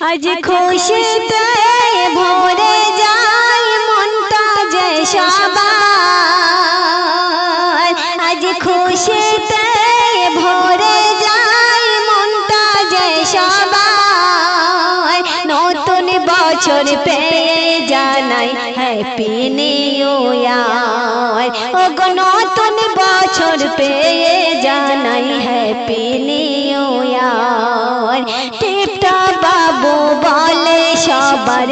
আজ খুশিতে ভরে যায় মনটা যে সবার। আজ খুশিতে ভরে যায় মনটা যে সবার। নতুন বছর পেয়ে জানাই হ্যাপি নিউ ইয়ার ও গো নতুন বছর পেয়ে জানাই হ্যাপি নিউ ইয়ার সবার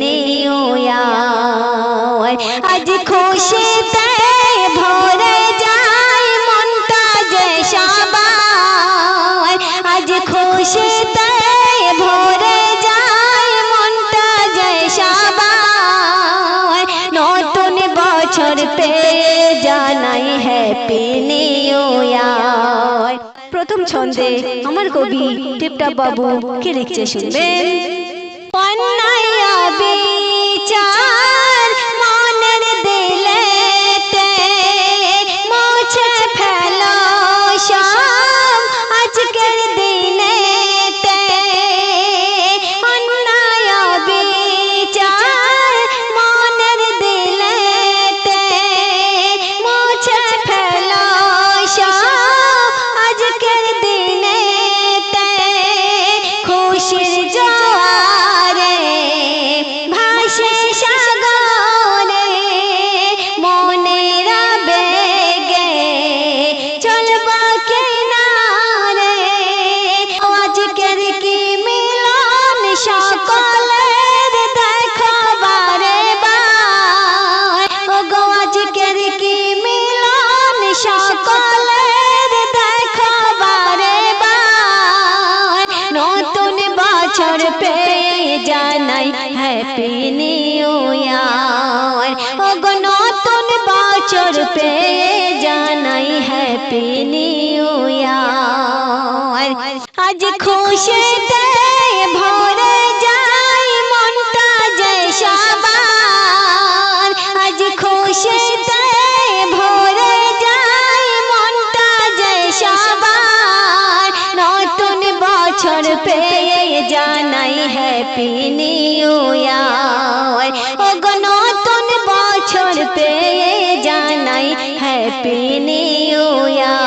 নিউ ইয়ার আজ খুশিতে ভরে যায় মনটা যে সবার আজ খুশিতে ভরে যায় মনটা যে সবার নতুন বছর পেয়ে জানাই হ্যাপি নিউ প্রথম ছন্দে আমার কবি বাবু কে লিখছে শুনবেন। জানাই হ্যাপি নিউ ইয়ার ও গো নতুন বছর পেয়ে জানাই হ্যাপি নিউ ইয়ার আজ খুশিতে ভরে যায় মনটা যে সবার আজ খুশিতে ভরে যায় মনটা যে সবার নতুন বছর পেয়ে জানাই হ্যাপি নিউ ইয়ার ও গো নতুন বছর পেয়ে জানাই হ্যাপি নিউ ইয়ার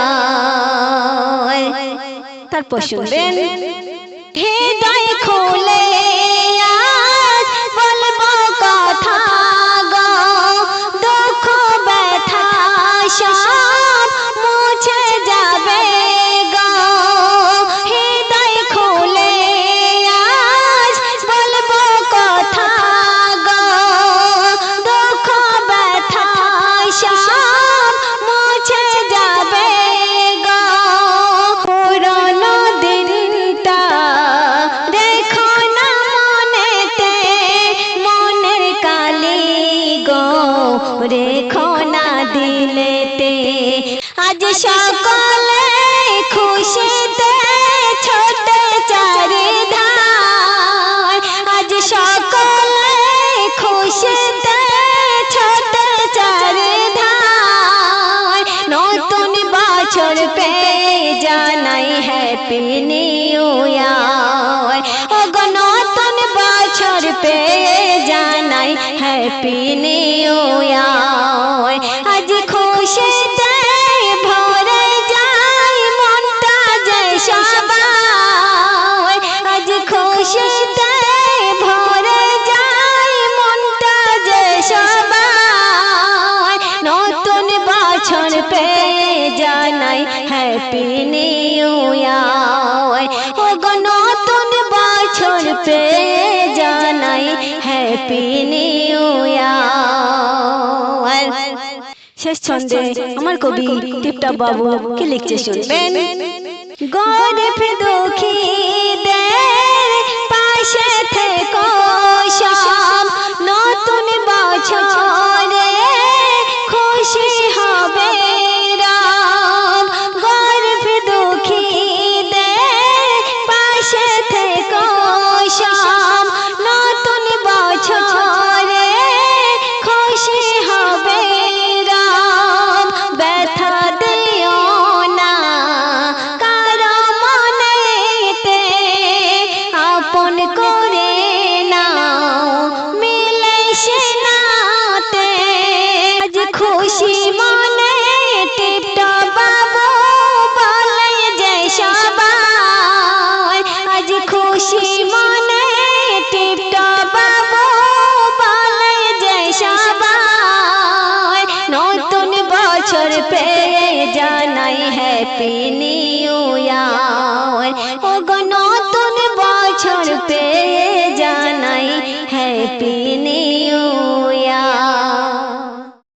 তারপর শুনবেন। হৃদয় খুলে রেখো না দিলেতে আজ সকলে খুশিতে ছোট চারিধার আজ সকলে খুশিতে ছোট চারিধার নতুন বছর পেয়ে জানাই হ্যাপি নিউ ইয়ার। পেয়ে জানাই হ্যাপি নিউ ইয়ার আজ খুশিতে ভরে যায় মনটা যে সবার আজ খুশিতে ভরে যায় মনটা যে সবার নতুন বছর পেয়ে জানাই হ্যাপি নিউ ইয়ার ও গো নতুন বছর পেয়ে শেষ ছন্দে আমার কবি টিপটা বাবু কি লিখছে শুনবেন গরিব দুঃখীদের খুশি মনে টিপটা বাবু বলে যে সবাই। আজ খুশি মনে টিপটা বাবু বলে যে সবাই। নতুন বছর পেয়ে জানাই হ্যাপি নিউ ইয়ার। ও গো নতুন বছর পেয়ে জানাই হ্যাপি নিউ